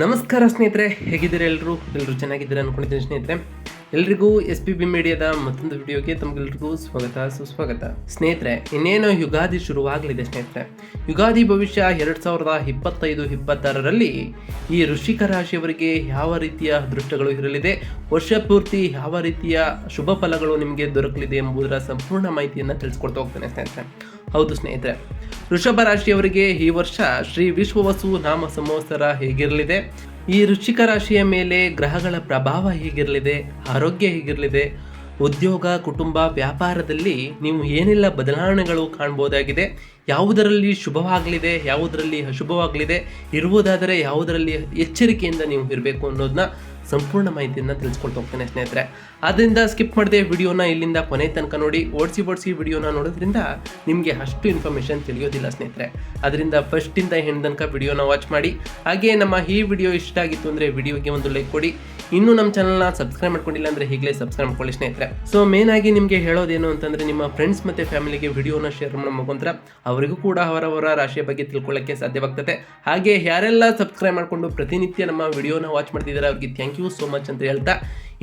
ನಮಸ್ಕಾರ ಸ್ನೇಹಿತರೆ ಹೇಗಿದ್ದೀರಾ ಎಲ್ಲರೂ? ಎಲ್ಲರೂ ಚೆನ್ನಾಗಿದ್ದೀರಾ ಅನ್ಕೊಂಡಿದ್ದೀನಿ ಸ್ನೇಹಿತರೆ. ಎಲ್ರಿಗೂ ಎಸ್ ಪಿ ಬಿ ಮೀಡಿಯಾದ ಮತ್ತೊಂದು ವಿಡಿಯೋಗೆ ತಮಗೆಲ್ರಿಗೂ ಸ್ವಾಗತ, ಸುಸ್ವಾಗತ. ಸ್ನೇಹಿತರೆ, ಇನ್ನೇನು ಯುಗಾದಿ ಶುರುವಾಗಲಿದೆ ಸ್ನೇಹಿತರೆ? ಯುಗಾದಿ ಭವಿಷ್ಯ ಎರಡು ಸಾವಿರದ ಇಪ್ಪತ್ತೈದು, ಇಪ್ಪತ್ತಾರರಲ್ಲಿ ಈ ಋಷಿಕ ರಾಶಿಯವರಿಗೆ ಯಾವ ರೀತಿಯ ಅದೃಷ್ಟಗಳು ಇರಲಿದೆ? ವರ್ಷ ಪೂರ್ತಿ ಯಾವ ರೀತಿಯ ಶುಭ ಫಲಗಳು ನಿಮಗೆ ದೊರಕಲಿದೆ ಎಂಬುದರ ಸಂಪೂರ್ಣ ಮಾಹಿತಿಯನ್ನು ತಿಳಿಸ್ಕೊಡ್ತಾ ಹೋಗ್ತೇನೆ ಸ್ನೇಹಿತರೆ. ಹೌದು ಸ್ನೇಹಿತರೆ, ವೃಷಭ ರಾಶಿಯವರಿಗೆ ಈ ವರ್ಷ ಶ್ರೀ ವಿಶ್ವವಸು ನಾಮ ಸಂವತ್ಸರ ಹೇಗಿರಲಿದೆ? ಈ ವೃಶ್ಚಿಕ ರಾಶಿಯ ಮೇಲೆ ಗ್ರಹಗಳ ಪ್ರಭಾವ ಹೇಗಿರಲಿದೆ, ಆರೋಗ್ಯ ಹೇಗಿರಲಿದೆ, ಉದ್ಯೋಗ, ಕುಟುಂಬ, ವ್ಯಾಪಾರದಲ್ಲಿ ನೀವು ಏನೆಲ್ಲ ಬದಲಾವಣೆಗಳು ಕಾಣ್ಬೋದಾಗಿದೆ, ಯಾವುದರಲ್ಲಿ ಶುಭವಾಗಲಿದೆ, ಯಾವುದರಲ್ಲಿ ಅಶುಭವಾಗಲಿದೆ, ಇರುವುದಾದರೆ ಯಾವುದರಲ್ಲಿ ಎಚ್ಚರಿಕೆಯಿಂದ ನೀವು ಇರಬೇಕು ಅನ್ನೋದನ್ನ ಸಂಪೂರ್ಣ ಮಾಹಿತಿಯನ್ನು ತಿಳಿಸ್ಕೊಳ್ತಾ ಹೋಗ್ತೇನೆ ಸ್ನೇಹಿತರೆ. ಆದ್ದರಿಂದ ಸ್ಕಿಪ್ ಮಾಡಿದೆ ವಿಡಿಯೋನ ಇಲ್ಲಿಂದ ಕೊನೆ ತನಕ ನೋಡಿ, ಓಡಿಸಿ ಓಡಿಸಿ ವಿಡಿಯೋನ ನೋಡೋದ್ರಿಂದ ನಿಮಗೆ ಅಷ್ಟು ಇನ್ಫಾರ್ಮೇಷನ್ ತಿಳಿಯೋದಿಲ್ಲ ಸ್ನೇಹಿತರೆ. ಅದರಿಂದ ಫಸ್ಟಿಂದ ಹೆಣ್ಣು ತನಕ ವಿಡಿಯೋನ ವಾಚ್ ಮಾಡಿ. ಹಾಗೆ ನಮ್ಮ ಈ ವಿಡಿಯೋ ಇಷ್ಟ ಆಗಿತ್ತು ಅಂದರೆ ವಿಡಿಯೋಗೆ ಒಂದು ಲೈಕ್ ಕೊಡಿ. ಇನ್ನೂ ನಮ್ಮ ಚಾನಲ್ನ ಸಬ್ಸ್ಕ್ರೈಬ್ ಮಾಡ್ಕೊಂಡಿಲ್ಲ ಅಂದರೆ ಈಗಲೇ ಸಬ್ಸ್ಕ್ರೈಬ್ ಮಾಡ್ಕೊಳ್ಳಿ ಸ್ನೇಹಿತರೆ. ಸೊ ಮೇನ್ ಆಗಿ ನಿಮಗೆ ಹೇಳೋದೇನು ಅಂತಂದರೆ ನಿಮ್ಮ ಫ್ರೆಂಡ್ಸ್ ಮತ್ತು ಫ್ಯಾಮಿಲಿಗೆ ವಿಡಿಯೋನ ಶೇರ್ ಮಾಡೋ ಮುಖಾಂತರ ಅವರಿಗೂ ಕೂಡ ಅವರವರ ರಾಶಿಯ ಬಗ್ಗೆ ತಿಳ್ಕೊಳ್ಳೋಕ್ಕೆ ಸಾಧ್ಯವಾಗ್ತದೆ. ಹಾಗೆ ಯಾರೆಲ್ಲ ಸಬ್ಸ್ಕ್ರೈಬ್ ಮಾಡಿಕೊಂಡು ಪ್ರತಿನಿತ್ಯ ನಮ್ಮ ವಿಡಿಯೋನ ವಾಚ್ ಮಾಡ್ತಿದ್ದಾರೆ ಅವ್ರಿಗೆ ಥ್ಯಾಂಕ್ ಯು ಸೋ ಮಚ್ ಅಂತ ಹೇಳ್ತಾ,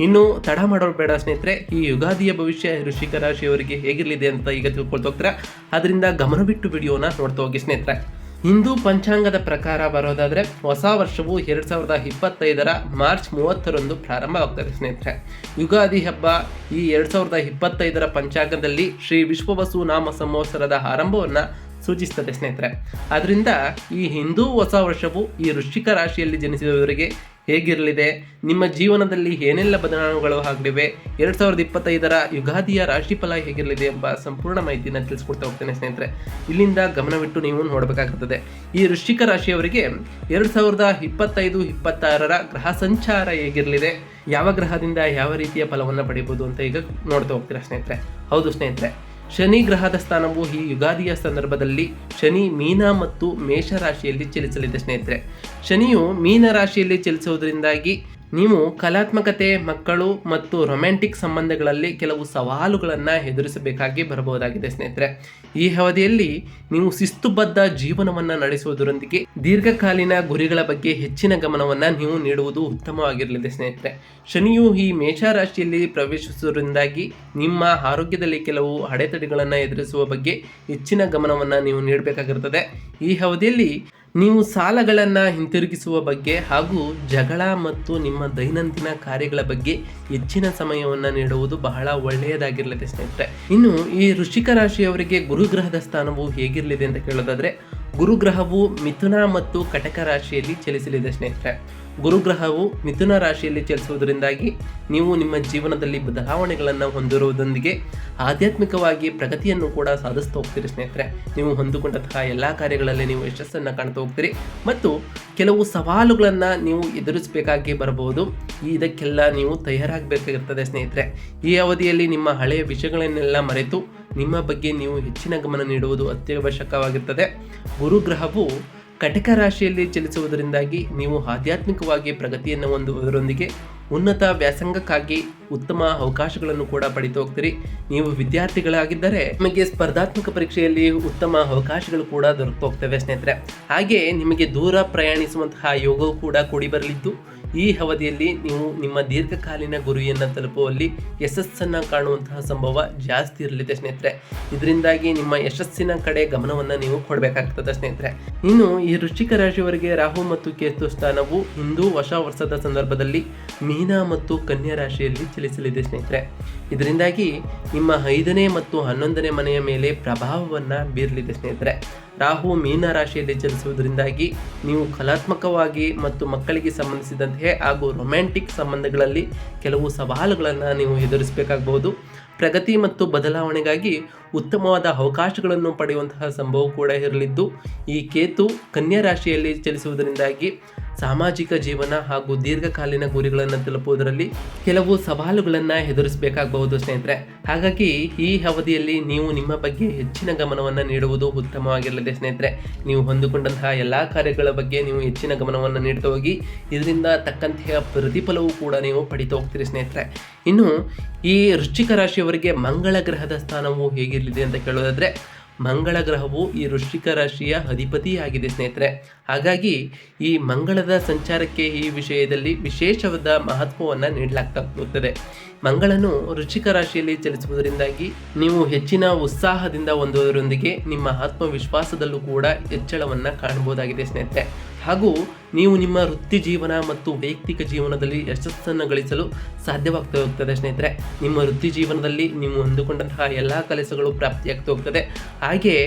ಇನ್ನು ತಡ ಮಾಡೋರು ಬೇಡ ಸ್ನೇಹಿತರೆ. ಈ ಯುಗಾದಿಯ ಭವಿಷ್ಯ ಋಷಿಕ ರಾಶಿಯವರಿಗೆ ಹೇಗಿರಲಿದೆ ಅಂತ ಈಗ ತಿಳ್ಕೊಳ್ತಾ ಹೋಗ್ತಾರೆ? ಅದರಿಂದ ಗಮನ ಬಿಟ್ಟು ವಿಡಿಯೋನ ನೋಡ್ತಾ ಹೋಗಿ ಸ್ನೇಹಿತರೆ. ಹಿಂದೂ ಪಂಚಾಂಗದ ಪ್ರಕಾರ ಬರೋದಾದರೆ ಹೊಸ ವರ್ಷವು ಎರಡು ಸಾವಿರದ ಇಪ್ಪತ್ತೈದರ ಮಾರ್ಚ್ ಮೂವತ್ತರಂದು ಪ್ರಾರಂಭವಾಗ್ತದೆ ಸ್ನೇಹಿತರೆ. ಯುಗಾದಿ ಹಬ್ಬ ಈ ಎರಡು ಸಾವಿರದ ಇಪ್ಪತ್ತೈದರ ಪಂಚಾಂಗದಲ್ಲಿ ಶ್ರೀ ವಿಶ್ವವಸು ನಾಮ ಸಂವತ್ಸರದ ಆರಂಭವನ್ನು ಸೂಚಿಸ್ತದೆ ಸ್ನೇಹಿತರೆ. ಆದ್ದರಿಂದ ಈ ಹಿಂದೂ ಹೊಸ ವರ್ಷವು ಈ ವೃಶ್ಚಿಕ ರಾಶಿಯಲ್ಲಿ ಜನಿಸಿದವರಿಗೆ ಹೇಗಿರಲಿದೆ? ನಿಮ್ಮ ಜೀವನದಲ್ಲಿ ಏನೆಲ್ಲ ಬದಲಾವಣೆಗಳು ಆಗಲಿವೆ? ಎರಡು ಸಾವಿರದ ಇಪ್ಪತ್ತೈದರ ಯುಗಾದಿಯ ರಾಶಿಫಲ ಹೇಗಿರಲಿದೆ ಎಂಬ ಸಂಪೂರ್ಣ ಮಾಹಿತಿಯನ್ನು ತಿಳಿಸ್ಕೊಡ್ತಾ ಹೋಗ್ತೇನೆ ಸ್ನೇಹಿತರೆ. ಇಲ್ಲಿಂದ ಗಮನವಿಟ್ಟು ನೀವು ನೋಡಬೇಕಾಗುತ್ತದೆ ಈ ವೃಶ್ಚಿಕ ರಾಶಿಯವರಿಗೆ ಎರಡು ಸಾವಿರದ ಇಪ್ಪತ್ತೈದು, ಇಪ್ಪತ್ತಾರರ ಗ್ರಹ ಸಂಚಾರ ಹೇಗಿರಲಿದೆ? ಯಾವ ಗ್ರಹದಿಂದ ಯಾವ ರೀತಿಯ ಫಲವನ್ನು ಪಡೆಯಬಹುದು ಅಂತ ಈಗ ನೋಡ್ತಾ ಹೋಗ್ತೀರಾ ಸ್ನೇಹಿತರೆ? ಹೌದು ಸ್ನೇಹಿತರೆ. ಶನಿ ಗ್ರಹದ ಸ್ಥಾನವು ಈ ಯುಗಾದಿಯ ಸಂದರ್ಭದಲ್ಲಿ ಶನಿ ಮೀನ ಮತ್ತು ಮೇಷ ರಾಶಿಯಲ್ಲಿ ಚಲಿಸಲಿದೆ ಸ್ನೇಹಿತರೆ. ಶನಿಯು ಮೀನ ರಾಶಿಯಲ್ಲಿ ಚಲಿಸುವುದರಿಂದಾಗಿ ನೀವು ಕಲಾತ್ಮಕತೆ, ಮಕ್ಕಳು ಮತ್ತು ರೊಮ್ಯಾಂಟಿಕ್ ಸಂಬಂಧಗಳಲ್ಲಿ ಕೆಲವು ಸವಾಲುಗಳನ್ನು ಎದುರಿಸಬೇಕಾಗಿ ಬರಬಹುದಾಗಿದೆ ಸ್ನೇಹಿತರೆ. ಈ ಅವಧಿಯಲ್ಲಿ ನೀವು ಶಿಸ್ತುಬದ್ಧ ಜೀವನವನ್ನು ನಡೆಸುವುದರೊಂದಿಗೆ ದೀರ್ಘಕಾಲೀನ ಗುರಿಗಳ ಬಗ್ಗೆ ಹೆಚ್ಚಿನ ಗಮನವನ್ನು ನೀವು ನೀಡುವುದು ಉತ್ತಮವಾಗಿರಲಿದೆ ಸ್ನೇಹಿತರೆ. ಶನಿಯು ಈ ಮೇಷಾರಾಶಿಯಲ್ಲಿ ಪ್ರವೇಶಿಸುವುದರಿಂದಾಗಿ ನಿಮ್ಮ ಆರೋಗ್ಯದಲ್ಲಿ ಕೆಲವು ಅಡೆತಡೆಗಳನ್ನು ಎದುರಿಸುವ ಬಗ್ಗೆ ಹೆಚ್ಚಿನ ಗಮನವನ್ನು ನೀವು ನೀಡಬೇಕಾಗಿರುತ್ತದೆ. ಈ ಅವಧಿಯಲ್ಲಿ ನೀವು ಸಾಲಗಳನ್ನು ಹಿಂತಿರುಗಿಸುವ ಬಗ್ಗೆ ಹಾಗೂ ಜಗಳ ಮತ್ತು ನಿಮ್ಮ ದೈನಂದಿನ ಕಾರ್ಯಗಳ ಬಗ್ಗೆ ಹೆಚ್ಚಿನ ಸಮಯವನ್ನು ನೀಡುವುದು ಬಹಳ ಒಳ್ಳೆಯದಾಗಿರಲಿದೆ ಸ್ನೇಹಿತರೆ. ಇನ್ನು ಈ ವೃಶ್ಚಿಕ ರಾಶಿಯವರಿಗೆ ಗುರುಗ್ರಹದ ಸ್ಥಾನವು ಹೇಗಿರಲಿದೆ ಅಂತ ಕೇಳೋದಾದ್ರೆ ಗುರುಗ್ರಹವು ಮಿಥುನ ಮತ್ತು ಕಟಕ ರಾಶಿಯಲ್ಲಿ ಚಲಿಸಲಿದೆ ಸ್ನೇಹಿತರೆ. ಗುರುಗ್ರಹವು ಮಿಥುನ ರಾಶಿಯಲ್ಲಿ ಚಲಿಸುವುದರಿಂದಾಗಿ ನೀವು ನಿಮ್ಮ ಜೀವನದಲ್ಲಿ ಬದಲಾವಣೆಗಳನ್ನು ಹೊಂದಿರುವುದೊಂದಿಗೆ ಆಧ್ಯಾತ್ಮಿಕವಾಗಿ ಪ್ರಗತಿಯನ್ನು ಕೂಡ ಸಾಧಿಸ್ತಾ ಹೋಗ್ತೀರಿ ಸ್ನೇಹಿತರೆ. ನೀವು ಹೊಂದಿಕೊಂಡಂತಹ ಎಲ್ಲ ಕಾರ್ಯಗಳಲ್ಲಿ ನೀವು ಯಶಸ್ಸನ್ನು ಕಾಣ್ತಾ ಹೋಗ್ತೀರಿ ಮತ್ತು ಕೆಲವು ಸವಾಲುಗಳನ್ನು ನೀವು ಎದುರಿಸಬೇಕಾಗಿ ಬರಬಹುದು. ಇದಕ್ಕೆಲ್ಲ ನೀವು ತಯಾರಾಗಬೇಕಾಗಿರ್ತದೆ ಸ್ನೇಹಿತರೆ. ಈ ಅವಧಿಯಲ್ಲಿ ನಿಮ್ಮ ಹಳೆಯ ವಿಷಯಗಳನ್ನೆಲ್ಲ ಮರೆತು ನಿಮ್ಮ ಬಗ್ಗೆ ನೀವು ಹೆಚ್ಚಿನ ಗಮನ ನೀಡುವುದು ಅತ್ಯವಶ್ಯಕವಾಗಿರ್ತದೆ. ಗುರುಗ್ರಹವು ಕಟಕ ರಾಶಿಯಲ್ಲಿ ಚಲಿಸುವುದರಿಂದಾಗಿ ನೀವು ಆಧ್ಯಾತ್ಮಿಕವಾಗಿ ಪ್ರಗತಿಯನ್ನು ಹೊಂದುವುದರೊಂದಿಗೆ ಉನ್ನತ ವ್ಯಾಸಂಗಕ್ಕಾಗಿ ಉತ್ತಮ ಅವಕಾಶಗಳನ್ನು ಕೂಡ ಪಡಿತು ಹೋಗ್ತೀರಿ. ನೀವು ವಿದ್ಯಾರ್ಥಿಗಳಾಗಿದ್ದರೆ ನಿಮಗೆ ಸ್ಪರ್ಧಾತ್ಮಕ ಪರೀಕ್ಷೆಯಲ್ಲಿ ಉತ್ತಮ ಅವಕಾಶಗಳು ಕೂಡ ದೊರಕು ಹೋಗ್ತವೆ ಸ್ನೇಹಿತರೆ. ಹಾಗೆ ನಿಮಗೆ ದೂರ ಪ್ರಯಾಣಿಸುವಂತಹ ಯೋಗವು ಕೂಡ ಕೂಡಿ ಬರಲಿದ್ದು ಈ ಅವಧಿಯಲ್ಲಿ ನೀವು ನಿಮ್ಮ ದೀರ್ಘಕಾಲೀನ ಗುರಿಯನ್ನು ತಲುಪುವಲ್ಲಿ ಯಶಸ್ಸನ್ನು ಕಾಣುವಂತಹ ಸಂಭವ ಜಾಸ್ತಿ ಇರಲಿದೆ ಸ್ನೇಹಿತರೆ. ಇದರಿಂದಾಗಿ ನಿಮ್ಮ ಯಶಸ್ಸಿನ ಕಡೆ ಗಮನವನ್ನು ನೀವು ಕೊಡಬೇಕಾಗ್ತದೆ ಸ್ನೇಹಿತರೆ. ಇನ್ನು ಈ ವೃಶ್ಚಿಕ ರಾಶಿಯವರಿಗೆ ರಾಹು ಮತ್ತು ಕೇತು ಸ್ಥಾನವು ಹಿಂದೂ ಹೊಸ ವರ್ಷದ ಸಂದರ್ಭದಲ್ಲಿ ಮೀನ ಮತ್ತು ಕನ್ಯಾ ರಾಶಿಯಲ್ಲಿ ಚಲಿಸಲಿದೆ ಸ್ನೇಹಿತರೆ. ಇದರಿಂದಾಗಿ ನಿಮ್ಮ ಐದನೇ ಮತ್ತು ಹನ್ನೊಂದನೇ ಮನೆಯ ಮೇಲೆ ಪ್ರಭಾವವನ್ನು ಬೀರಲಿದೆ ಸ್ನೇಹಿತರೆ. ರಾಹು ಮೀನ ರಾಶಿಯಲ್ಲಿ ಚಲಿಸುವುದರಿಂದಾಗಿ ನೀವು ಕಲಾತ್ಮಕವಾಗಿ ಮತ್ತು ಮಕ್ಕಳಿಗೆ ಸಂಬಂಧಿಸಿದಂತೆ ಹಾಗೂ ರೊಮ್ಯಾಂಟಿಕ್ ಸಂಬಂಧಗಳಲ್ಲಿ ಕೆಲವು ಸವಾಲುಗಳನ್ನು ನೀವು ಎದುರಿಸಬೇಕಾಗಬಹುದು. ಪ್ರಗತಿ ಮತ್ತು ಬದಲಾವಣೆಗಾಗಿ ಉತ್ತಮವಾದ ಅವಕಾಶಗಳನ್ನು ಪಡೆಯುವಂತಹ ಸಂಭವ ಕೂಡ ಇರಲಿದ್ದು, ಈ ಕೇತು ಕನ್ಯಾ ರಾಶಿಯಲ್ಲಿ ಚಲಿಸುವುದರಿಂದಾಗಿ ಸಾಮಾಜಿಕ ಜೀವನ ಹಾಗೂ ದೀರ್ಘಕಾಲೀನ ಗುರಿಗಳನ್ನು ತಲುಪುವುದರಲ್ಲಿ ಕೆಲವು ಸವಾಲುಗಳನ್ನು ಎದುರಿಸಬೇಕಾಗಬಹುದು ಸ್ನೇಹಿತರೆ. ಹಾಗಾಗಿ ಈ ಅವಧಿಯಲ್ಲಿ ನೀವು ನಿಮ್ಮ ಬಗ್ಗೆ ಹೆಚ್ಚಿನ ಗಮನವನ್ನು ನೀಡುವುದು ಉತ್ತಮವಾಗಿರಲಿದೆ ಸ್ನೇಹಿತರೆ. ನೀವು ಹೊಂದಿಕೊಂಡಂತಹ ಎಲ್ಲ ಕಾರ್ಯಗಳ ಬಗ್ಗೆ ನೀವು ಹೆಚ್ಚಿನ ಗಮನವನ್ನು ನೀಡ್ತಾ ಹೋಗಿ, ಇದರಿಂದ ತಕ್ಕಂತಹ ಪ್ರತಿಫಲವೂ ಕೂಡ ನೀವು ಪಡಿತಾ ಹೋಗ್ತೀರಿ ಸ್ನೇಹಿತರೆ. ಇನ್ನು ಈ ವೃಶ್ಚಿಕ ರಾಶಿಯವರಿಗೆ ಮಂಗಳ ಗ್ರಹದ ಸ್ಥಾನವು ಹೇಗಿರಲಿದೆ ಅಂತ ಕೇಳೋದಾದ್ರೆ ಮಂಗಳ ಗ್ರಹವು ಈ ವೃಶ್ಚಿಕ ರಾಶಿಯ ಅಧಿಪತಿಯಾಗಿದೆ ಸ್ನೇಹಿತರೆ. ಹಾಗಾಗಿ ಈ ಮಂಗಳದ ಸಂಚಾರಕ್ಕೆ ಈ ವಿಷಯದಲ್ಲಿ ವಿಶೇಷವಾದ ಮಹತ್ವವನ್ನು ನೀಡಲಾಗ್ತಾ ಹೋಗುತ್ತದೆ ಮಂಗಳನು ವೃಶ್ಚಿಕ ರಾಶಿಯಲ್ಲಿ ಚಲಿಸುವುದರಿಂದಾಗಿ ನೀವು ಹೆಚ್ಚಿನ ಉತ್ಸಾಹದಿಂದ ಹೊಂದುವುದರೊಂದಿಗೆ ನಿಮ್ಮ ಆತ್ಮವಿಶ್ವಾಸದಲ್ಲೂ ಕೂಡ ಹೆಚ್ಚಳವನ್ನು ಕಾಣಬಹುದಾಗಿದೆ ಸ್ನೇಹಿತರೆ. ಹಾಗೂ ನೀವು ನಿಮ್ಮ ವೃತ್ತಿ ಜೀವನ ಮತ್ತು ವೈಯಕ್ತಿಕ ಜೀವನದಲ್ಲಿ ಯಶಸ್ಸನ್ನು ಗಳಿಸಲು ಸಾಧ್ಯವಾಗ್ತಾ ಹೋಗ್ತದೆ ಸ್ನೇಹಿತರೆ. ನಿಮ್ಮ ವೃತ್ತಿ ಜೀವನದಲ್ಲಿ ನೀವು ಹೊಂದಿಕೊಂಡಂತಹ ಎಲ್ಲ ಕೆಲಸಗಳು ಪ್ರಾಪ್ತಿಯಾಗ್ತಾ ಹೋಗ್ತದೆ. ಹಾಗೆಯೇ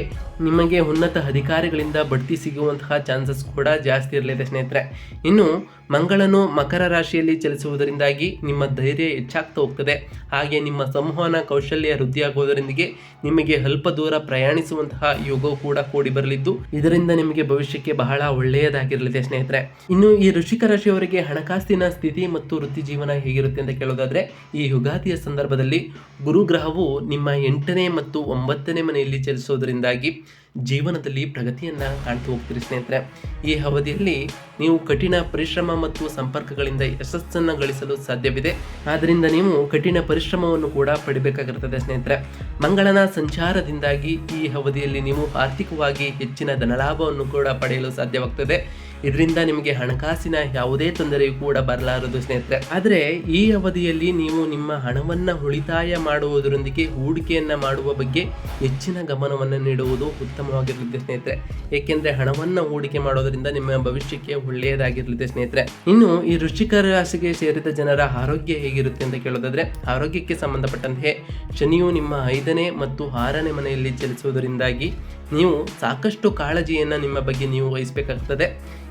ನಿಮಗೆ ಉನ್ನತ ಅಧಿಕಾರಿಗಳಿಂದ ಬಡ್ತಿ ಸಿಗುವಂತಹ ಚಾನ್ಸಸ್ ಕೂಡ ಜಾಸ್ತಿ ಇರಲಿದೆ ಸ್ನೇಹಿತರೆ. ಇನ್ನು ಮಂಗಳನು ಮಕರ ರಾಶಿಯಲ್ಲಿ ಚಲಿಸುವುದರಿಂದಾಗಿ ನಿಮ್ಮ ಧೈರ್ಯ ಹೆಚ್ಚಾಗ್ತಾ ಹೋಗ್ತದೆ. ಹಾಗೆ ನಿಮ್ಮ ಸಂವಹನ ಕೌಶಲ್ಯ ವೃದ್ಧಿಯಾಗುವುದರೊಂದಿಗೆ ನಿಮಗೆ ಅಲ್ಪ ದೂರ ಪ್ರಯಾಣಿಸುವಂತಹ ಯೋಗವು ಕೂಡ ಕೂಡಿ ಬರಲಿದ್ದು, ಇದರಿಂದ ನಿಮಗೆ ಭವಿಷ್ಯಕ್ಕೆ ಬಹಳ ಒಳ್ಳೆಯದಾಗಿರಲಿದೆ ಸ್ನೇಹಿತರೆ. ಇನ್ನು ಈ ಋಷಿಕ ರಾಶಿಯವರಿಗೆ ಹಣಕಾಸಿನ ಸ್ಥಿತಿ ಮತ್ತು ವೃತ್ತಿ ಜೀವನ ಹೇಗಿರುತ್ತೆ ಅಂತ ಕೇಳೋದಾದ್ರೆ, ಈ ಯುಗಾದಿಯ ಸಂದರ್ಭದಲ್ಲಿ ಗುರುಗ್ರಹವು ನಿಮ್ಮ ಎಂಟನೇ ಮತ್ತು ಒಂಬತ್ತನೇ ಮನೆಯಲ್ಲಿ ಚಲಿಸೋದರಿಂದಾಗಿ ಜೀವನದಲ್ಲಿ ಪ್ರಗತಿಯನ್ನು ಕಾಣ್ತಾ ಹೋಗ್ತೀರಿ ಸ್ನೇಹಿತರೆ. ಈ ಅವಧಿಯಲ್ಲಿ ನೀವು ಕಠಿಣ ಪರಿಶ್ರಮ ಮತ್ತು ಸಂಪರ್ಕಗಳಿಂದ ಯಶಸ್ಸನ್ನು ಗಳಿಸಲು ಸಾಧ್ಯವಿದೆ. ಆದ್ದರಿಂದ ನೀವು ಕಠಿಣ ಪರಿಶ್ರಮವನ್ನು ಕೂಡ ಪಡಿಬೇಕಾಗಿರ್ತದೆ ಸ್ನೇಹಿತರೆ. ಮಂಗಳನ ಸಂಚಾರದಿಂದಾಗಿ ಈ ಅವಧಿಯಲ್ಲಿ ನೀವು ಆರ್ಥಿಕವಾಗಿ ಹೆಚ್ಚಿನ ಧನಲಾಭವನ್ನು ಕೂಡ ಪಡೆಯಲು ಸಾಧ್ಯವಾಗ್ತದೆ. ಇದರಿಂದ ನಿಮಗೆ ಹಣಕಾಸಿನ ಯಾವುದೇ ತೊಂದರೆಯೂ ಕೂಡ ಬರಲಾರದು ಸ್ನೇಹಿತರೆ. ಆದರೆ ಈ ಅವಧಿಯಲ್ಲಿ ನೀವು ನಿಮ್ಮ ಹಣವನ್ನು ಉಳಿತಾಯ ಮಾಡುವುದರೊಂದಿಗೆ ಹೂಡಿಕೆಯನ್ನು ಮಾಡುವ ಬಗ್ಗೆ ಹೆಚ್ಚಿನ ಗಮನವನ್ನು ನೀಡುವುದು ಉತ್ತಮವಾಗಿರಲಿದೆ ಸ್ನೇಹಿತರೆ. ಏಕೆಂದರೆ ಹಣವನ್ನು ಹೂಡಿಕೆ ಮಾಡೋದರಿಂದ ನಿಮ್ಮ ಭವಿಷ್ಯಕ್ಕೆ ಒಳ್ಳೆಯದಾಗಿರಲಿದೆ ಸ್ನೇಹಿತರೆ. ಇನ್ನು ಈ ವೃಶ್ಚಿಕ ರಾಶಿಗೆ ಸೇರಿದ ಜನರ ಆರೋಗ್ಯ ಹೇಗಿರುತ್ತೆ ಅಂತ ಕೇಳೋದಾದ್ರೆ, ಆರೋಗ್ಯಕ್ಕೆ ಸಂಬಂಧಪಟ್ಟಂತೆ ಶನಿಯು ನಿಮ್ಮ ಐದನೇ ಮತ್ತು ಆರನೇ ಮನೆಯಲ್ಲಿ ಚಲಿಸುವುದರಿಂದಾಗಿ ನೀವು ಸಾಕಷ್ಟು ಕಾಳಜಿಯನ್ನು ನಿಮ್ಮ ಬಗ್ಗೆ ನೀವು ವಹಿಸಬೇಕಾಗ್ತದೆ.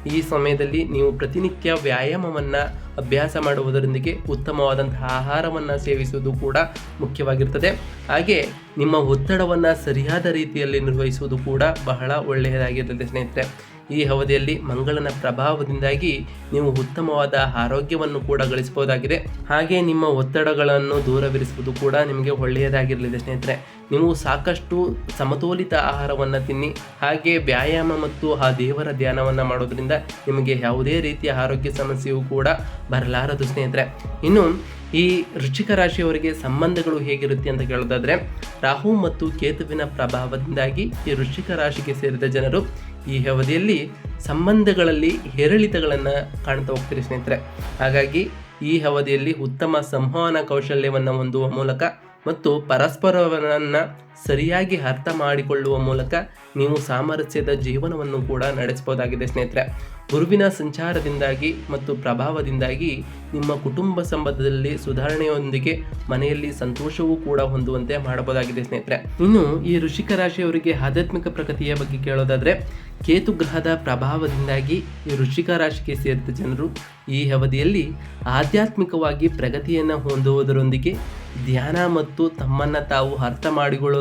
ಈ ಸಮಯದಲ್ಲಿ ನೀವು ಪ್ರತಿನಿತ್ಯ ವ್ಯಾಯಾಮವನ್ನು ಅಭ್ಯಾಸ ಮಾಡುವುದರೊಂದಿಗೆ ಉತ್ತಮವಾದಂತಹ ಆಹಾರವನ್ನು ಸೇವಿಸುವುದು ಕೂಡ ಮುಖ್ಯವಾಗಿರ್ತದೆ. ಹಾಗೆ ನಿಮ್ಮ ಒತ್ತಡವನ್ನು ಸರಿಯಾದ ರೀತಿಯಲ್ಲಿ ನಿರ್ವಹಿಸುವುದು ಕೂಡ ಬಹಳ ಒಳ್ಳೆಯದಾಗಿರ್ತದೆ ಸ್ನೇಹಿತರೆ. ಈ ಅವಧಿಯಲ್ಲಿ ಮಂಗಳನ ಪ್ರಭಾವದಿಂದಾಗಿ ನೀವು ಉತ್ತಮವಾದ ಆರೋಗ್ಯವನ್ನು ಕೂಡ ಗಳಿಸಬಹುದಾಗಿದೆ. ಹಾಗೆ ನಿಮ್ಮ ಒತ್ತಡಗಳನ್ನು ದೂರವಿರಿಸುವುದು ಕೂಡ ನಿಮಗೆ ಒಳ್ಳೆಯದಾಗಿರಲಿದೆ ಸ್ನೇಹಿತರೆ. ನೀವು ಸಾಕಷ್ಟು ಸಮತೋಲಿತ ಆಹಾರವನ್ನು ತಿನ್ನಿ, ಹಾಗೆ ವ್ಯಾಯಾಮ ಮತ್ತು ಆ ದೇವರ ಧ್ಯಾನವನ್ನು ಮಾಡೋದ್ರಿಂದ ನಿಮಗೆ ಯಾವುದೇ ರೀತಿಯ ಆರೋಗ್ಯ ಸಮಸ್ಯೆಯೂ ಕೂಡ ಬರಲಾರದು ಸ್ನೇಹಿತರೆ. ಇನ್ನು ಈ ವೃಶ್ಚಿಕ ರಾಶಿಯವರಿಗೆ ಸಂಬಂಧಗಳು ಹೇಗಿರುತ್ತೆ ಅಂತ ಕೇಳೋದಾದರೆ, ರಾಹು ಮತ್ತು ಕೇತುವಿನ ಪ್ರಭಾವದಿಂದಾಗಿ ಈ ವೃಶ್ಚಿಕ ರಾಶಿಗೆ ಸೇರಿದ ಜನರು ಈ ಅವಧಿಯಲ್ಲಿ ಸಂಬಂಧಗಳಲ್ಲಿ ಏರಿಳಿತಗಳನ್ನು ಕಾಣ್ತಾ ಹೋಗ್ತೀರಿ ಸ್ನೇಹಿತರೆ. ಹಾಗಾಗಿ ಈ ಅವಧಿಯಲ್ಲಿ ಉತ್ತಮ ಸಂವಹನ ಕೌಶಲ್ಯವನ್ನು ಹೊಂದುವ ಮೂಲಕ ಮತ್ತು ಪರಸ್ಪರವನ್ನ ಸರಿಯಾಗಿ ಅರ್ಥ ಮಾಡಿಕೊಳ್ಳುವ ಮೂಲಕ ನೀವು ಸಾಮರಸ್ಯದ ಜೀವನವನ್ನು ಕೂಡ ನಡೆಸಬಹುದಾಗಿದೆ, ಸ್ನೇಹಿತರೆ. ಗುರುವಿನ ಸಂಚಾರದಿಂದಾಗಿ ಮತ್ತು ಪ್ರಭಾವದಿಂದಾಗಿ ನಿಮ್ಮ ಕುಟುಂಬ ಸಂಬಂಧದಲ್ಲಿ ಸುಧಾರಣೆಯೊಂದಿಗೆ ಮನೆಯಲ್ಲಿ ಸಂತೋಷವೂ ಕೂಡ ಹೊಂದುವಂತೆ ಮಾಡಬಹುದಾಗಿದೆ, ಸ್ನೇಹಿತರೆ. ಇನ್ನು ಈ ಋಷಿಕ ರಾಶಿಯವರಿಗೆ ಆಧ್ಯಾತ್ಮಿಕ ಪ್ರಗತಿಯ ಬಗ್ಗೆ ಕೇಳೋದಾದರೆ, ಕೇತು ಗ್ರಹದ ಪ್ರಭಾವದಿಂದಾಗಿ ಈ ಋಷಿಕಾ ರಾಶಿಗೆ ಸೇರಿದ ಜನರು ಈ ಅವಧಿಯಲ್ಲಿ ಆಧ್ಯಾತ್ಮಿಕವಾಗಿ ಪ್ರಗತಿಯನ್ನು ಹೊಂದುವುದರೊಂದಿಗೆ ಧ್ಯಾನ ಮತ್ತು ತಮ್ಮನ್ನು ತಾವು ಅರ್ಥ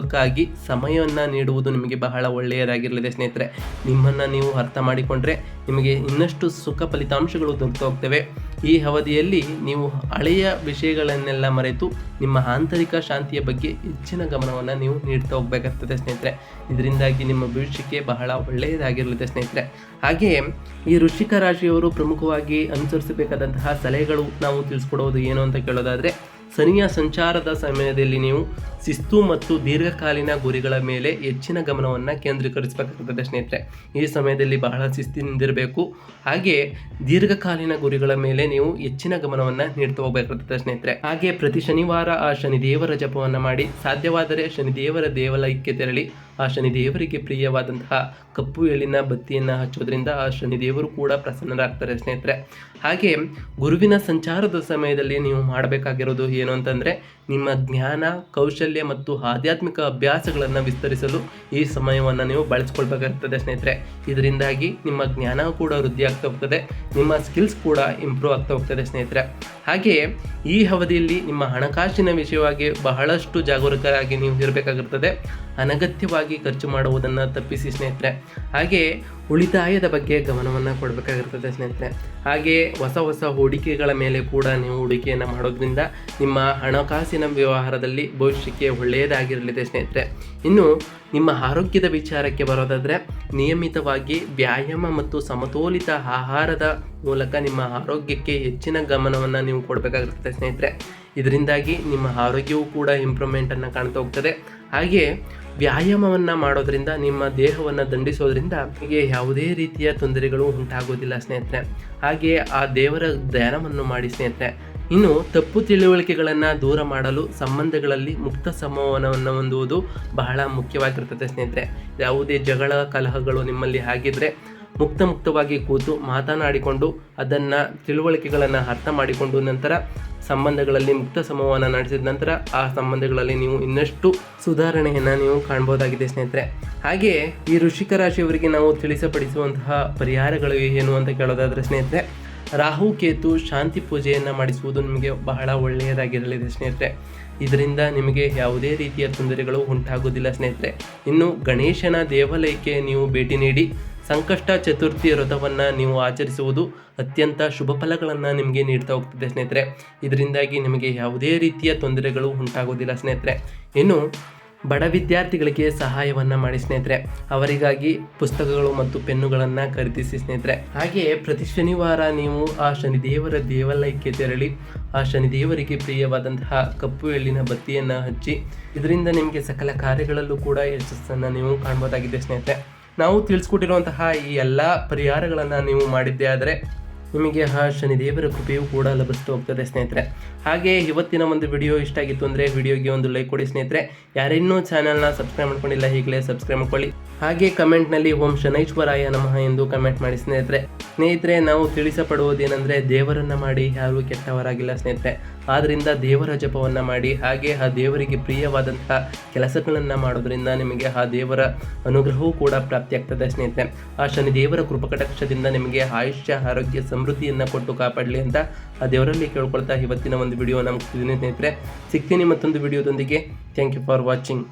ಮಾಡಿಕೊಳ್ಳೋಕ್ಕಾಗಿ ಸಮಯವನ್ನು ನೀಡುವುದು ನಿಮಗೆ ಬಹಳ ಒಳ್ಳೆಯದಾಗಿರಲಿದೆ ಸ್ನೇಹಿತರೆ. ನಿಮ್ಮನ್ನು ನೀವು ಅರ್ಥ ಮಾಡಿಕೊಂಡ್ರೆ ನಿಮಗೆ ಇನ್ನಷ್ಟು ಸುಖ ಫಲಿತಾಂಶಗಳು ದೊರೆತು ಹೋಗ್ತವೆ ಈ ಅವಧಿಯಲ್ಲಿ ನೀವು ಹಳೆಯ ವಿಷಯಗಳನ್ನೆಲ್ಲ ಮರೆತು ನಿಮ್ಮ ಆಂತರಿಕ ಶಾಂತಿಯ ಬಗ್ಗೆ ಹೆಚ್ಚಿನ ಗಮನವನ್ನು ನೀವು ನೀಡ್ತಾ ಹೋಗಬೇಕಾಗ್ತದೆ ಸ್ನೇಹಿತರೆ. ಇದರಿಂದಾಗಿ ನಿಮ್ಮ ಭವಿಷ್ಯಕ್ಕೆ ಬಹಳ ಒಳ್ಳೆಯದಾಗಿರಲಿದೆ ಸ್ನೇಹಿತರೆ. ಹಾಗೆಯೇ ಈ ವೃಶ್ಚಿಕ ರಾಶಿಯವರು ಪ್ರಮುಖವಾಗಿ ಅನುಸರಿಸಬೇಕಾದಂತಹ ಸಲಹೆಗಳು ನಾವು ತಿಳಿಸ್ಕೊಡೋದು ಏನು ಅಂತ ಕೇಳೋದಾದರೆ ಸನಿಯ ಸಂಚಾರದ ಸಮಯದಲ್ಲಿ ನೀವು ಶಿಸ್ತು ಮತ್ತು ದೀರ್ಘಕಾಲೀನ ಗುರಿಗಳ ಮೇಲೆ ಹೆಚ್ಚಿನ ಗಮನವನ್ನು ಕೇಂದ್ರೀಕರಿಸಬೇಕಾಗ್ತದೆ ಸ್ನೇಹಿತರೆ. ಈ ಸಮಯದಲ್ಲಿ ಬಹಳ ಶಿಸ್ತಿನಿಂದಿರಬೇಕು. ಹಾಗೆ ದೀರ್ಘಕಾಲೀನ ಗುರಿಗಳ ಮೇಲೆ ನೀವು ಹೆಚ್ಚಿನ ಗಮನವನ್ನು ನೀಡ್ತಾ ಹೋಗ್ಬೇಕಾಗುತ್ತೆ ಸ್ನೇಹಿತರೆ. ಹಾಗೆ ಪ್ರತಿ ಶನಿವಾರ ಆ ಶನಿದೇವರ ಜಪವನ್ನು ಮಾಡಿ, ಸಾಧ್ಯವಾದರೆ ಶನಿದೇವರ ದೇವಾಲಯಕ್ಕೆ ತೆರಳಿ ಆ ಶನಿದೇವರಿಗೆ ಪ್ರಿಯವಾದಂತಹ ಕಪ್ಪು ಎಳ್ಳಿನ ಬತ್ತಿಯನ್ನು ಹಚ್ಚೋದ್ರಿಂದ ಆ ಶನಿದೇವರು ಕೂಡ ಪ್ರಸನ್ನರಾಗ್ತಾರೆ ಸ್ನೇಹಿತರೆ. ಹಾಗೆ ಗುರುವಿನ ಸಂಚಾರದ ಸಮಯದಲ್ಲಿ ನೀವು ಮಾಡಬೇಕಾಗಿರೋದು ಏನು ಅಂತಂದರೆ ನಿಮ್ಮ ಜ್ಞಾನ, ಕೌಶಲ್ಯ ಮತ್ತು ಆಧ್ಯಾತ್ಮಿಕ ಅಭ್ಯಾಸಗಳನ್ನು ವಿಸ್ತರಿಸಲು ಈ ಸಮಯವನ್ನು ನೀವು ಬಳಸ್ಕೊಳ್ಬೇಕಾಗ್ತದೆ ಸ್ನೇಹಿತರೆ. ಇದರಿಂದಾಗಿ ನಿಮ್ಮ ಜ್ಞಾನ ಕೂಡ ವೃದ್ಧಿ ಆಗ್ತಾ ಹೋಗ್ತದೆ, ನಿಮ್ಮ ಸ್ಕಿಲ್ಸ್ ಕೂಡ ಇಂಪ್ರೂವ್ ಆಗ್ತಾ ಹೋಗ್ತದೆ ಸ್ನೇಹಿತರೆ. ಹಾಗೆ ಈ ಅವಧಿಯಲ್ಲಿ ನಿಮ್ಮ ಹಣಕಾಸಿನ ವಿಷಯವಾಗಿ ಬಹಳಷ್ಟು ಜಾಗರೂಕರಾಗಿ ನೀವು ಇರಬೇಕಾಗಿರ್ತದೆ. ಅನಗತ್ಯವಾಗಿ ಖರ್ಚು ಮಾಡುವುದನ್ನು ತಪ್ಪಿಸಿ ಸ್ನೇಹಿತರೆ. ಹಾಗೆ ಉಳಿತಾಯದ ಬಗ್ಗೆ ಗಮನವನ್ನು ಕೊಡಬೇಕಾಗಿರ್ತದೆ ಸ್ನೇಹಿತರೆ. ಹಾಗೆ ಹೊಸ ಹೊಸ ಹೂಡಿಕೆಗಳ ಮೇಲೆ ಕೂಡ ನೀವು ಹೂಡಿಕೆಯನ್ನು ಮಾಡೋದ್ರಿಂದ ನಿಮ್ಮ ಹಣಕಾಸಿನ ವ್ಯವಹಾರದಲ್ಲಿ ಭವಿಷ್ಯಕ್ಕೆ ಒಳ್ಳೆಯದಾಗಿರಲಿದೆ ಸ್ನೇಹಿತರೆ. ಇನ್ನು ನಿಮ್ಮ ಆರೋಗ್ಯದ ವಿಚಾರಕ್ಕೆ ಬರೋದಾದರೆ ನಿಯಮಿತವಾಗಿ ವ್ಯಾಯಾಮ ಮತ್ತು ಸಮತೋಲಿತ ಆಹಾರದ ಮೂಲಕ ನಿಮ್ಮ ಆರೋಗ್ಯಕ್ಕೆ ಹೆಚ್ಚಿನ ಗಮನವನ್ನು ನೀವು ಕೊಡಬೇಕಾಗಿರ್ತದೆ ಸ್ನೇಹಿತರೆ. ಇದರಿಂದಾಗಿ ನಿಮ್ಮ ಆರೋಗ್ಯವೂ ಕೂಡ ಇಂಪ್ರೂವ್ಮೆಂಟನ್ನು ಕಾಣ್ತಾ ಹೋಗ್ತದೆ. ಹಾಗೆ ವ್ಯಾಯಾಮವನ್ನು ಮಾಡೋದ್ರಿಂದ, ನಿಮ್ಮ ದೇಹವನ್ನು ದಂಡಿಸೋದ್ರಿಂದ ನಿಮಗೆ ಯಾವುದೇ ರೀತಿಯ ತೊಂದರೆಗಳು ಉಂಟಾಗೋದಿಲ್ಲ ಸ್ನೇಹಿತರೆ. ಹಾಗೆ ಆ ದೇವರ ಧ್ಯಾನವನ್ನು ಮಾಡಿ ಸ್ನೇಹಿತರೆ. ಇನ್ನು ತಪ್ಪು ತಿಳುವಳಿಕೆಗಳನ್ನು ದೂರ ಮಾಡಲು ಸಂಬಂಧಗಳಲ್ಲಿ ಮುಕ್ತ ಸಂವಹನವನ್ನು ಹೊಂದುವುದು ಬಹಳ ಮುಖ್ಯವಾಗಿರ್ತದೆ ಸ್ನೇಹಿತರೆ. ಯಾವುದೇ ಜಗಳ, ಕಲಹಗಳು ನಿಮ್ಮಲ್ಲಿ ಆಗಿದ್ರೆ ಮುಕ್ತ ಮುಕ್ತವಾಗಿ ಕೂತು ಮಾತನಾಡಿಕೊಂಡು ಅದನ್ನು ತಿಳುವಳಿಕೆಗಳನ್ನು ಅರ್ಥ ಮಾಡಿಕೊಂಡು ನಂತರ ಸಂಬಂಧಗಳಲ್ಲಿ ಮುಕ್ತ ಸಂವಹನ ನಡೆಸಿದ ನಂತರ ಆ ಸಂಬಂಧಗಳಲ್ಲಿ ನೀವು ಇನ್ನಷ್ಟು ಸುಧಾರಣೆಯನ್ನು ನೀವು ಕಾಣ್ಬೋದಾಗಿದೆ ಸ್ನೇಹಿತರೆ. ಹಾಗೆಯೇ ಈ ಋಷಿಕ ರಾಶಿಯವರಿಗೆ ನಾವು ತಿಳಿಸಪಡಿಸುವಂತಹ ಪರಿಹಾರಗಳು ಏನು ಅಂತ ಕೇಳೋದಾದರೆ ಸ್ನೇಹಿತರೆ, ರಾಹು, ಕೇತು ಶಾಂತಿ ಪೂಜೆಯನ್ನು ಮಾಡಿಸುವುದು ನಿಮಗೆ ಬಹಳ ಒಳ್ಳೆಯದಾಗಿರಲಿದೆ ಸ್ನೇಹಿತರೆ. ಇದರಿಂದ ನಿಮಗೆ ಯಾವುದೇ ರೀತಿಯ ತೊಂದರೆಗಳು ಉಂಟಾಗುವುದಿಲ್ಲ ಸ್ನೇಹಿತರೆ. ಇನ್ನು ಗಣೇಶನ ದೇವಾಲಯಕ್ಕೆ ನೀವು ಭೇಟಿ ನೀಡಿ ಸಂಕಷ್ಟ ಚತುರ್ಥಿ ವ್ರತವನ್ನು ನೀವು ಆಚರಿಸುವುದು ಅತ್ಯಂತ ಶುಭ ಫಲಗಳನ್ನು ನಿಮಗೆ ನೀಡ್ತಾ ಹೋಗ್ತದೆ ಸ್ನೇಹಿತರೆ. ಇದರಿಂದಾಗಿ ನಿಮಗೆ ಯಾವುದೇ ರೀತಿಯ ತೊಂದರೆಗಳು ಉಂಟಾಗೋದಿಲ್ಲ ಸ್ನೇಹಿತರೆ. ಇನ್ನು ಬಡ ವಿದ್ಯಾರ್ಥಿಗಳಿಗೆ ಸಹಾಯವನ್ನು ಮಾಡಿ ಸ್ನೇಹಿತರೆ. ಅವರಿಗಾಗಿ ಪುಸ್ತಕಗಳು ಮತ್ತು ಪೆನ್ನುಗಳನ್ನು ಖರೀದಿಸಿ ಸ್ನೇಹಿತರೆ. ಹಾಗೆಯೇ ಪ್ರತಿ ಶನಿವಾರ ನೀವು ಆ ಶನಿದೇವರ ದೇವಾಲಯಕ್ಕೆ ತೆರಳಿ, ಆ ಶನಿದೇವರಿಗೆ ಪ್ರಿಯವಾದಂತಹ ಕಪ್ಪು ಎಳ್ಳಿನ ಬತ್ತಿಯನ್ನು ಹಚ್ಚಿ, ಇದರಿಂದ ನಿಮಗೆ ಸಕಲ ಕಾರ್ಯಗಳಲ್ಲೂ ಕೂಡ ಯಶಸ್ಸನ್ನು ನೀವು ಕಾಣ್ಬೋದಾಗಿದೆ ಸ್ನೇಹಿತರೆ. ನಾವು ತಿಳಿಸ್ಕೊಟ್ಟಿರುವಂತಹ ಈ ಎಲ್ಲ ಪರಿಹಾರಗಳನ್ನು ನೀವು ಮಾಡಿದ್ದೇ ಆದರೆ ನಿಮಗೆ ಆ ಶನಿದೇವರ ಕೃಪೆಯೂ ಕೂಡ ಲಭಿಸ್ತಾ ಹೋಗ್ತದೆ ಸ್ನೇಹಿತರೆ. ಹಾಗೆ ಇವತ್ತಿನ ಒಂದು ವಿಡಿಯೋ ಇಷ್ಟ ಆಗಿತ್ತು ಅಂದರೆ ವಿಡಿಯೋಗೆ ಒಂದು ಲೈಕ್ ಕೊಡಿ ಸ್ನೇಹಿತರೆ. ಯಾರಿನ್ನೂ ಚಾನಲ್ನ ಸಬ್ಸ್ಕ್ರೈಬ್ ಮಾಡ್ಕೊಂಡಿಲ್ಲ ಈಗಲೇ ಸಬ್ಸ್ಕ್ರೈಬ್ ಮಾಡ್ಕೊಳ್ಳಿ. ಹಾಗೆ ಕಮೆಂಟ್ನಲ್ಲಿ ಓಂ ಶನೈಶ್ವರಾಯ ನಮಃ ಎಂದು ಕಮೆಂಟ್ ಮಾಡಿ ಸ್ನೇಹಿತರೆ. ಸ್ನೇಹಿತರೆ, ನಾವು ತಿಳಿಸಪಡುವುದೇನೆಂದರೆ ದೇವರನ್ನು ಮಾಡಿ ಯಾರೂ ಕೆಟ್ಟವರಾಗಿಲ್ಲ ಸ್ನೇಹಿತರೆ. ಆದ್ದರಿಂದ ದೇವರ ಜಪವನ್ನು ಮಾಡಿ, ಹಾಗೆ ಆ ದೇವರಿಗೆ ಪ್ರಿಯವಾದಂತಹ ಕೆಲಸಗಳನ್ನು ಮಾಡೋದ್ರಿಂದ ನಿಮಗೆ ಆ ದೇವರ ಅನುಗ್ರಹವೂ ಕೂಡ ಪ್ರಾಪ್ತಿಯಾಗ್ತದೆ ಸ್ನೇಹಿತರೆ. ಆ ಶನಿ ದೇವರ ಕೃಪಕಟಕ್ಷದಿಂದ ನಿಮಗೆ ಆಯುಷ್ಯ, ಆರೋಗ್ಯ ಸಮೃದ್ಧಿಯನ್ನು ಕೊಟ್ಟು ಕಾಪಾಡಲಿ ಅಂತ ಆ ದೇವರಲ್ಲಿ ಕೇಳ್ಕೊಳ್ತಾ ಇವತ್ತಿನ ಒಂದು ವಿಡಿಯೋ ನಮ್ಗೆ ಸ್ನೇಹಿತರೆ. ಸಿಗ್ತೀನಿ ಮತ್ತೊಂದು ವಿಡಿಯೋದೊಂದಿಗೆ. Thank you for watching